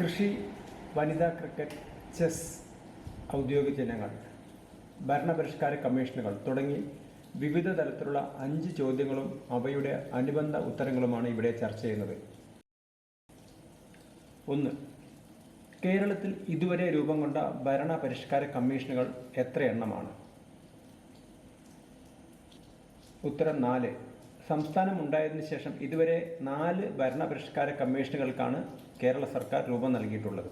കൃഷി വനിതാ cricket chess ഔദ്യോഗിക ജനങ്ങൾ ഭരണപരിഷ്കാര കമ്മീഷനുകൾ തുടങ്ങി വിവിധ തരത്തിലുള്ള അഞ്ച് ചോദ്യങ്ങളും അവയുടെ അനുബന്ധ ഉത്തരങ്ങളുമാണ് ഇവിടെ ചർച്ച ചെയ്യുന്നത്. ഒന്ന് കേരളത്തിൽ ഇതുവരെ രൂപം കൊണ്ട ഭരണപരിഷ്കാര കമ്മീഷനുകൾ എത്ര എണ്ണമാണ്? ഉത്തരം നാല് സംസ്ഥാനം ഉണ്ടായതിനു ശേഷം ഇതുവരെ നാല് ഭരണപരിഷ്കാര കമ്മീഷനുകൾക്കാണ് കേരള സർക്കാർ രൂപം നൽകിയിട്ടുള്ളത്.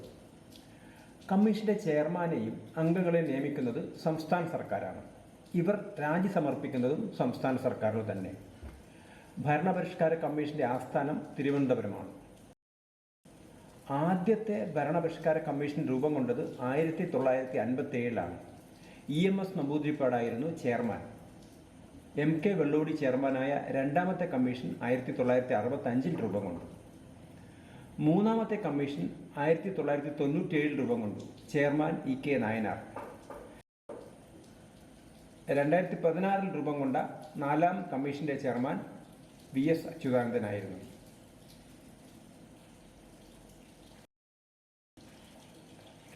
കമ്മീഷന്റെ ചെയർമാനെയും അംഗങ്ങളെ നിയമിക്കുന്നത് സംസ്ഥാന സർക്കാരാണ്. ഇവർ രാജി സമർപ്പിക്കുന്നതും സംസ്ഥാന സർക്കാരിൽ തന്നെ. ഭരണപരിഷ്കാര കമ്മീഷന്റെ ആസ്ഥാനം തിരുവനന്തപുരമാണ്. ആദ്യത്തെ ഭരണപരിഷ്കാര കമ്മീഷൻ രൂപം കൊണ്ടത് ആയിരത്തി തൊള്ളായിരത്തി അൻപത്തി ഏഴിലാണ് ഇ എം എസ് നമ്പൂതിരിപ്പാടായിരുന്നു ചെയർമാൻ. എം കെ വെള്ളോടി ചെയർമാനായ രണ്ടാമത്തെ കമ്മീഷൻ ആയിരത്തി തൊള്ളായിരത്തി അറുപത്തി അഞ്ചിൽ രൂപം കൊണ്ടു. മൂന്നാമത്തെ കമ്മീഷൻ ആയിരത്തി തൊള്ളായിരത്തി തൊണ്ണൂറ്റി ഏഴിൽ രൂപം കൊണ്ടു. Chairman E K Nayanar. രണ്ടായിരത്തി പതിനാറിൽ രൂപം കൊണ്ട നാലാം കമ്മീഷന്റെ ചെയർമാൻ വി എസ് അച്യുതാനന്ദനായിരുന്നു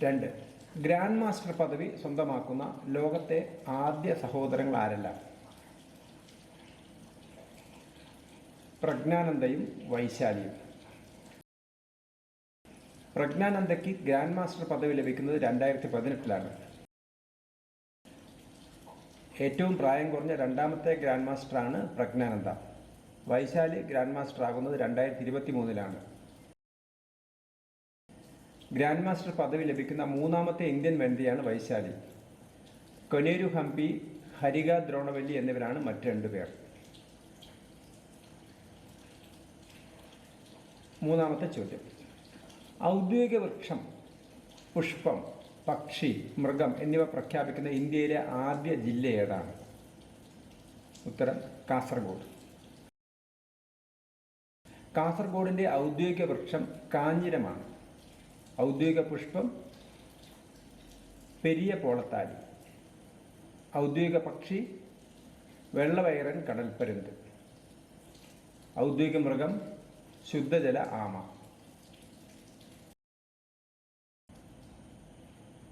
രണ്ട് ഗ്രാൻഡ് മാസ്റ്റർ പദവി സ്വന്തമാക്കുന്ന ലോകത്തെ ആദ്യ സഹോദരങ്ങൾ ആരെല്ലാം പ്രജ്ഞാനന്ദയും വൈശാലിയും. പ്രജ്ഞാനന്ദയ്ക്ക് ഗ്രാൻഡ് മാസ്റ്റർ പദവി ലഭിക്കുന്നത് രണ്ടായിരത്തി പതിനെട്ടിലാണ് ഏറ്റവും പ്രായം കുറഞ്ഞ രണ്ടാമത്തെ ഗ്രാൻഡ് മാസ്റ്ററാണ് പ്രജ്ഞാനന്ദ. വൈശാലി ഗ്രാൻഡ് മാസ്റ്റർ ആകുന്നത് രണ്ടായിരത്തി ഇരുപത്തി മൂന്നിലാണ് ഗ്രാൻഡ് മാസ്റ്റർ പദവി ലഭിക്കുന്ന മൂന്നാമത്തെ ഇന്ത്യൻ വനിതയാണ് വൈശാലി. കൊനേരു ഹംപി ഹരിക ദ്രോണവല്ലി എന്നിവരാണ് മറ്റ് രണ്ടുപേർ. മൂന്നാമത്തെ ചോദ്യം. ഔദ്യോഗിക വൃക്ഷം പുഷ്പം പക്ഷി മൃഗം എന്നിവ പ്രഖ്യാപിക്കുന്ന ഇന്ത്യയിലെ ആദ്യ ജില്ല ഏതാണ്? ഉത്തരം കാസർഗോഡ്. കാസർഗോഡിന്റെ ഔദ്യോഗിക വൃക്ഷം കാഞ്ഞിരമാണ്. ഔദ്യോഗിക പുഷ്പം പെരിയ പോളത്താലി ഔദ്യോഗിക പക്ഷി വെള്ളവയറൻ കടൽപ്പരുന്ത് ഔദ്യോഗിക മൃഗം ശുദ്ധജല ആമ.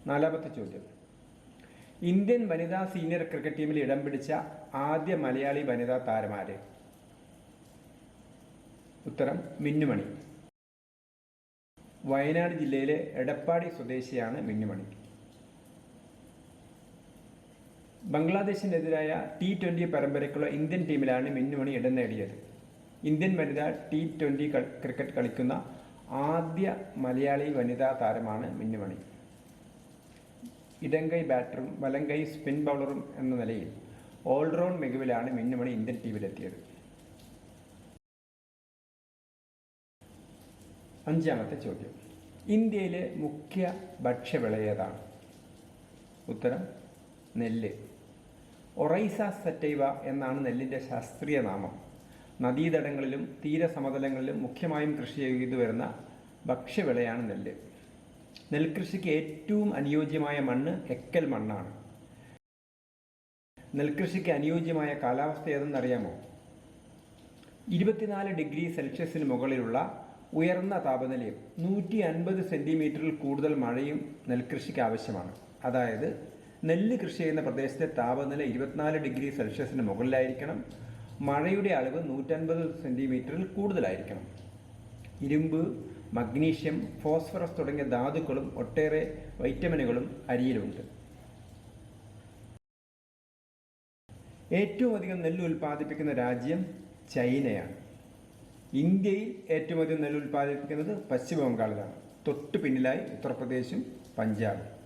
നാലാമത്തെ ചോദ്യം. ഇന്ത്യൻ വനിതാ സീനിയർ ക്രിക്കറ്റ് ടീമിൽ ഇടം പിടിച്ച ആദ്യ മലയാളി വനിതാ താരമാര്? ഉത്തരം മിന്നുമണി. വയനാട് ജില്ലയിലെ എടപ്പാടി സ്വദേശിയാണ് മിന്നുമണി. ബംഗ്ലാദേശിനെതിരായ ടി ട്വന്റി പരമ്പരയ്ക്കുള്ള ഇന്ത്യൻ ടീമിലാണ് മിന്നുമണി ഇടം നേടിയത്. ഇന്ത്യൻ വനിത ടി ട്വന്റി ക്രിക്കറ്റ് കളിക്കുന്ന ആദ്യ മലയാളി വനിതാ താരമാണ് മിന്നുമണി. ഇടങ്കൈ ബാറ്ററും വലങ്കൈ സ്പിൻ ബൗളറും എന്ന നിലയിൽ ഓൾറൗണ്ട് മികവിലാണ് മിന്നുമണി ഇന്ത്യൻ ടീമിലെത്തിയത്. അഞ്ചാമത്തെ ചോദ്യം. ഇന്ത്യയിലെ മുഖ്യ ഭക്ഷ്യവിള ഏതാണ് ഉത്തരം നെല്ല്. ഒറൈസ സറ്റൈവ എന്നാണ് നെല്ലിന്റെ ശാസ്ത്രീയ നാമം. നദീതടങ്ങളിലും തീരസമതലങ്ങളിലും മുഖ്യമായും കൃഷി ചെയ്തു വരുന്ന ഭക്ഷ്യവിളയാണ് നെല്ല്. നെൽകൃഷിക്ക് ഏറ്റവും അനുയോജ്യമായ മണ്ണ് എക്കൽ മണ്ണാണ്. നെൽകൃഷിക്ക് അനുയോജ്യമായ കാലാവസ്ഥ ഏതെന്നറിയാമോ ഇരുപത്തിനാല് ഡിഗ്രി സെൽഷ്യസിന് മുകളിലുള്ള ഉയർന്ന താപനിലയും നൂറ്റി അൻപത് സെന്റിമീറ്ററിൽ കൂടുതൽ മഴയും നെൽകൃഷിക്ക് ആവശ്യമാണ്. അതായത് നെല്ല് കൃഷി ചെയ്യുന്ന പ്രദേശത്തെ താപനില ഇരുപത്തിനാല് ഡിഗ്രി സെൽഷ്യസിന് മുകളിലായിരിക്കണം മഴയുടെ അളവ് നൂറ്റൻപത് സെന്റിമീറ്ററിൽ കൂടുതലായിരിക്കണം. ഇരുമ്പ് മഗ്നീഷ്യം ഫോസ്ഫറസ് തുടങ്ങിയ ധാതുക്കളും ഒട്ടേറെ വൈറ്റമിനുകളും അരിയിലുണ്ട്. ഏറ്റവും അധികം നെല്ല് ഉൽപ്പാദിപ്പിക്കുന്ന രാജ്യം ചൈനയാണ്. ഇന്ത്യയിൽ ഏറ്റവും അധികം നെല്ല് ഉൽപ്പാദിപ്പിക്കുന്നത് പശ്ചിമ ബംഗാളിലാണ് തൊട്ടു പിന്നിലായി ഉത്തർപ്രദേശും പഞ്ചാബും.